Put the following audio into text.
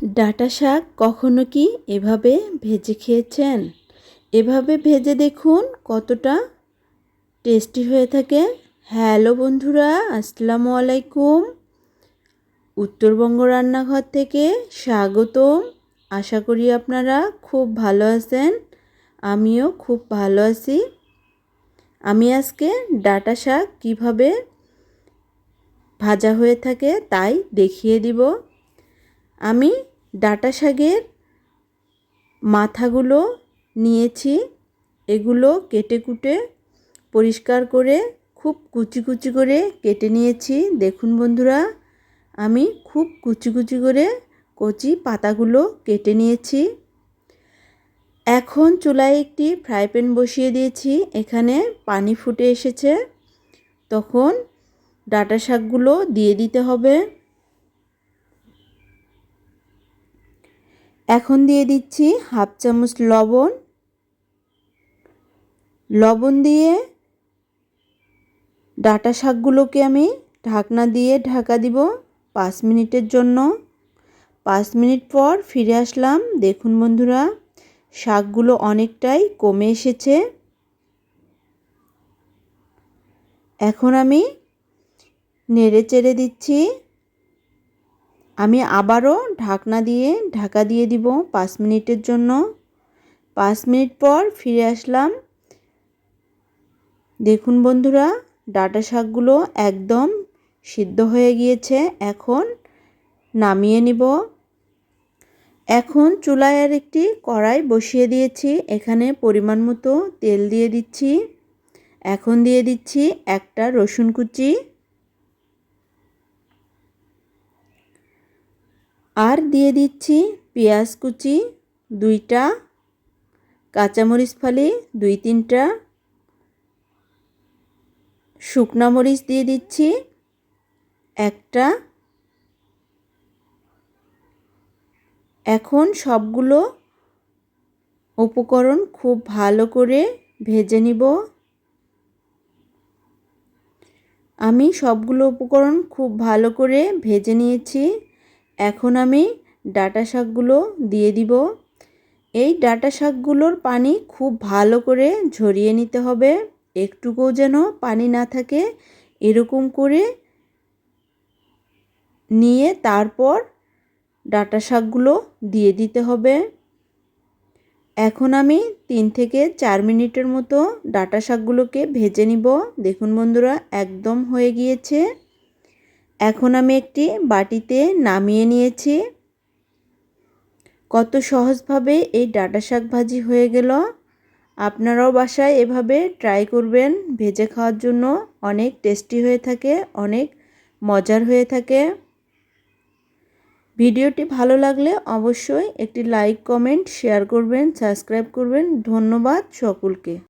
ডাঁটা শাক কখনো কি এভাবে ভেজে খেয়েছেন? এভাবে ভেজে দেখুন কতটা টেস্টি হয়ে থাকে। হ্যালো বন্ধুরা, আসসালামু আলাইকুম। উত্তরবঙ্গ রান্নাঘর থেকে স্বাগতম। আশা করি আপনারা খুব ভালো আছেন। আমিও খুব ভালো আছি। আমি আজকে ডাটা শাক কীভাবে ভাজা হয়ে থাকে তাই দেখিয়ে দিব। আমি ডাটা শাকের মাথাগুলো নিয়েছি। এগুলো কেটে কুটে পরিষ্কার করে খুব কুচি কুচি করে কেটে নিয়েছি। দেখুন বন্ধুরা, আমি খুব কুচি কুচি করে কচি পাতাগুলো কেটে নিয়েছি। এখন চুলায় একটি ফ্রাই প্যান বসিয়ে দিয়েছি। এখানে পানি ফুটে এসেছে। তখন ডাটা শাকগুলো দিয়ে দিতে হবে। এখন দিয়ে দিচ্ছি হাফ চামচ লবণ। লবণ দিয়ে ডাটা শাকগুলোকে আমি ঢাকনা দিয়ে ঢাকা দিব পাঁচ মিনিটের জন্য। পাঁচ মিনিট পর ফিরে আসলাম। দেখুন বন্ধুরা, শাকগুলো অনেকটাই কমে এসেছে। এখন আমি নেড়ে চেড়ে দিচ্ছি। আমি আবারও ঢাকনা দিয়ে ঢাকা দিয়ে দিব পাঁচ মিনিটের জন্য। পাঁচ মিনিট পর ফিরে আসলাম। দেখুন বন্ধুরা, ডাটা শাকগুলো একদম সিদ্ধ হয়ে গিয়েছে। এখন নামিয়ে নিব। এখন চুলায় আর একটি কড়াই বসিয়ে দিয়েছি। এখানে পরিমাণ মতো তেল দিয়ে দিচ্ছি। এখন দিয়ে দিচ্ছি একটা রসুন কুচি। আর দিয়ে দিচ্ছি পেঁয়াজ কুচি দুইটা, কাঁচামরিচ ফালি দুই তিনটা, শুকনা মরিচ দিয়ে দিচ্ছি একটা। এখন সবগুলো উপকরণ খুব ভালো করে ভেজে নিব। আমি সবগুলো উপকরণ খুব ভালো করে ভেজে নিয়েছি। এখন আমি ডাটা শাকগুলো দিয়ে দিব। এই ডাটা শাকগুলোর পানি খুব ভালো করে ঝরিয়ে নিতে হবে। একটুকুও যেন পানি না থাকে, এরকম করে নিয়ে তারপর ডাটা শাকগুলো দিয়ে দিতে হবে। এখন আমি তিন থেকে চার মিনিটের মতো ডাটা শাকগুলোকে ভেজে নিব। দেখুন বন্ধুরা, একদম হয়ে গিয়েছে। এখন আমি একটি বাটিতে নামিয়ে নিয়েছি। কত সহজভাবে এই ডাটা শাক ভাজি হয়ে গেল। আপনারাও বাসায় এভাবে ট্রাই করবেন। ভেজে খাওয়ার জন্য অনেক টেস্টি হয়ে থাকে, অনেক মজার হয়ে থাকে। ভিডিওটি ভালো লাগলে অবশ্যই একটি লাইক, কমেন্ট, শেয়ার করবেন, সাবস্ক্রাইব করবেন। ধন্যবাদ সকলকে।